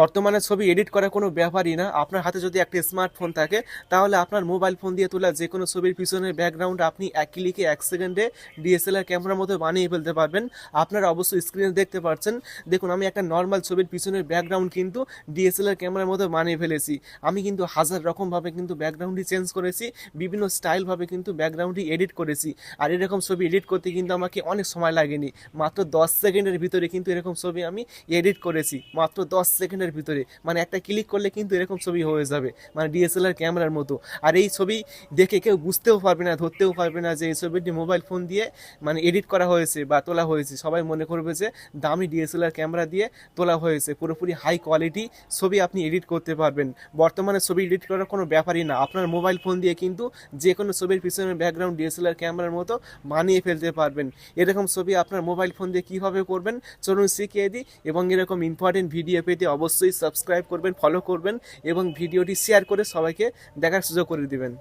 বর্তমানে ছবি এডিট করার কোনো ব্যাপারই না আপনার হাতে যদি একটা স্মার্টফোন থাকে তাহলে আপনার মোবাইল ফোন দিয়ে তোলা যে কোনো ছবির পিছনের ব্যাকগ্রাউন্ড আপনি এক ক্লিকে এক সেকেন্ডে ডিএসএলআর ক্যামেরার মধ্যে বানিয়ে ফেলতে পারবেন আপনারা অবশ্যই স্ক্রিনে দেখতে পাচ্ছেন দেখুন আমি একটা নর্মাল ছবির পিছনের ব্যাকগ্রাউন্ড কিন্তু ডিএসএলআর ক্যামেরার মধ্যে বানিয়ে ফেলেছি আমি কিন্তু হাজার রকমভাবে কিন্তু ব্যাকগ্রাউন্ডই চেঞ্জ করেছি বিভিন্ন স্টাইলভাবে কিন্তু ব্যাকগ্রাউন্ডই এডিট করেছি আর এরকম ছবি এডিট করতে কিন্তু আমাকে অনেক সময় লাগেনি মাত্র দশ সেকেন্ডের ভিতরে কিন্তু এরকম ছবি আমি এডিট করেছি মাত্র দশ সেকেন্ড সেকেন্ডের ভিতরে মানে একটা ক্লিক করলে কিন্তু এরকম ছবি হয়ে যাবে মানে ডিএসএলআর ক্যামেরার মতো আর এই ছবি দেখে কেউ বুঝতেও পারবে না ধরতেও পারবে না যে এই ছবিটি মোবাইল ফোন দিয়ে মানে এডিট করা হয়েছে বা তোলা হয়েছে সবাই মনে করবে যে দামি ডিএসএলআর ক্যামেরা দিয়ে তোলা হয়েছে পুরোপুরি হাই কোয়ালিটি ছবি আপনি এডিট করতে পারবেন বর্তমানে ছবি এডিট করার কোনো ব্যাপারই না আপনার মোবাইল ফোন দিয়ে কিন্তু যে কোনো ছবির পিছনে ব্যাকগ্রাউন্ড ডিএসএলআর ক্যামেরার মতো বানিয়ে ফেলতে পারবেন এরকম ছবি আপনার মোবাইল ফোন দিয়ে কীভাবে করবেন চলুন শিখিয়ে দিই এবং এরকম ইম্পর্টেন্ট ভিডিও পেতে অবশ্যই সাবস্ক্রাইব করবেন ফলো করবেন এবং ভিডিওটি শেয়ার করে সবাইকে দেখার সুযোগ করে দিবেন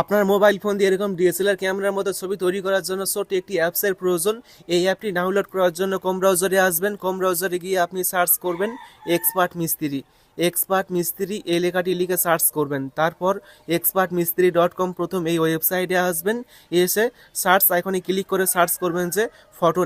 আপনার মোবাইল ফোন দিয়ে এরকম ডিএসএলআর ক্যামেরার মতো ছবি তৈরি করার জন্য ছোট্ট একটি অ্যাপসের প্রয়োজন এই অ্যাপটি ডাউনলোড করার জন্য কম ব্রাউজারে আসবেন কম ব্রাউজারে গিয়ে আপনি সার্চ করবেন এক্সপার্ট মিস্ত্রি এক্সপার্ট মিস্ত্রি এই লেখাটি লিখে সার্চ করবেন তারপর এক্সপার্ট মিস্ত্রি ডট কম প্রথম এই ওয়েবসাইটে আসবেন এসে সার্চ আইকনে ক্লিক করে সার্চ করবেন যে ফটো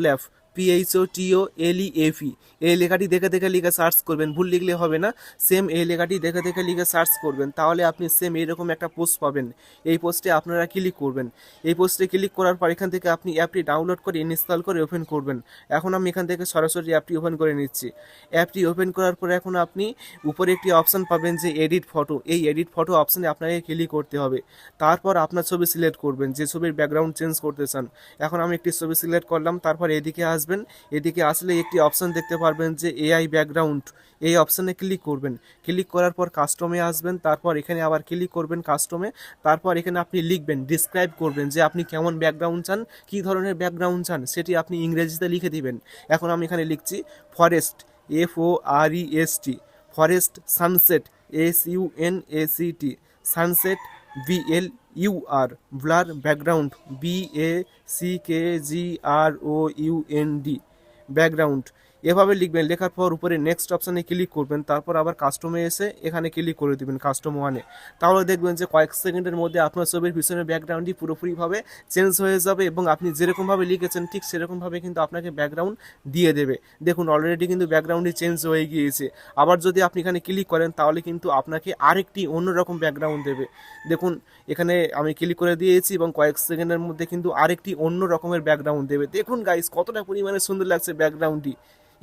পিএইচও টিও এলই এফি এই লেখাটি দেখে দেখে লিখে সার্চ করবেন ভুল লিখলে হবে না সেম এই লেখাটি দেখে দেখে লিখে সার্চ করবেন তাহলে আপনি সেম এরকম একটা পোস্ট পাবেন এই পোস্টে আপনারা ক্লিক করবেন এই পোস্টে ক্লিক করার পর এখান থেকে আপনি অ্যাপটি ডাউনলোড করে ইনস্টল করে ওপেন করবেন এখন আমি এখান থেকে সরাসরি অ্যাপটি ওপেন করে নিচ্ছি অ্যাপটি ওপেন করার পর এখন আপনি উপরে একটি অপশান পাবেন যে এডিট ফটো এই এডিট ফটো অপশানে আপনাকে ক্লিক করতে হবে তারপর আপনার ছবি সিলেক্ট করবেন যে ছবির ব্যাকগ্রাউন্ড চেঞ্জ করতে চান এখন আমি একটি ছবি সিলেক্ট করলাম তারপর এদিকে আস আসবেন এদিকে আসলে একটি অপশান দেখতে পারবেন যে এআই ব্যাকগ্রাউন্ড এই অপশানে ক্লিক করবেন ক্লিক করার পর কাস্টমে আসবেন তারপর এখানে আবার ক্লিক করবেন কাস্টমে তারপর এখানে আপনি লিখবেন ডিসক্রাইব করবেন যে আপনি কেমন ব্যাকগ্রাউন্ড চান কী ধরনের ব্যাকগ্রাউন্ড চান সেটি আপনি ইংরেজিতে লিখে দিবেন এখন আমি এখানে লিখছি forest F O R E S T forest sunset S U N A C T sunset B L You are blur background, BACKGROUND background. এভাবে লিখবেন লেখার পর উপরে নেক্সট অপশানে ক্লিক করবেন তারপর আবার কাস্টমে এসে এখানে ক্লিক করে দেবেন কাস্টম ওয়ানে তাহলে দেখবেন যে কয়েক সেকেন্ডের মধ্যে আপনার ছবির পিছনে ব্যাকগ্রাউন্ডটি পুরোপুরিভাবে চেঞ্জ হয়ে যাবে এবং আপনি যেরকমভাবে লিখেছেন ঠিক সেরকমভাবে কিন্তু আপনাকে ব্যাকগ্রাউন্ড দিয়ে দেবে দেখুন অলরেডি কিন্তু ব্যাকগ্রাউন্ডটি চেঞ্জ হয়ে গিয়েছে আবার যদি আপনি এখানে ক্লিক করেন তাহলে কিন্তু আপনাকে আরেকটি অন্যরকম ব্যাকগ্রাউন্ড দেবে দেখুন এখানে আমি ক্লিক করে দিয়েছি এবং কয়েক সেকেন্ডের মধ্যে কিন্তু আরেকটি অন্য রকমের ব্যাকগ্রাউন্ড দেবে দেখুন গাইস কতটা পরিমাণে সুন্দর লাগছে ব্যাকগ্রাউন্ডটি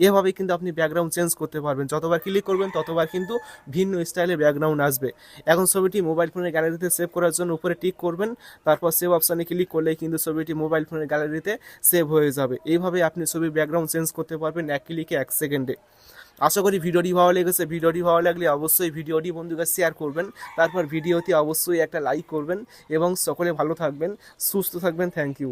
এভাবেই কিন্তু আপনি ব্যাকগ্রাউন্ড চেঞ্জ করতে পারবেন যতবার ক্লিক করবেন ততবার কিন্তু ভিন্ন স্টাইলে ব্যাকগ্রাউন্ড আসবে এখন ছবিটি মোবাইল ফোনের গ্যালারিতে সেভ করার জন্য উপরে টিক করবেন তারপর সেভ অপশানে ক্লিক করলেই কিন্তু ছবিটি মোবাইল ফোনের গ্যালারিতে সেভ হয়ে যাবে এইভাবে আপনি ছবির ব্যাকগ্রাউন্ড চেঞ্জ করতে পারবেন এক ক্লিকে এক সেকেন্ডে আশা করি ভিডিওটি ভালো লেগেছে ভিডিওটি ভালো লাগলে অবশ্যই ভিডিওটি বন্ধুকে শেয়ার করবেন তারপর ভিডিওটি অবশ্যই একটা লাইক করবেন এবং সকলে ভালো থাকবেন সুস্থ থাকবেন থ্যাংক ইউ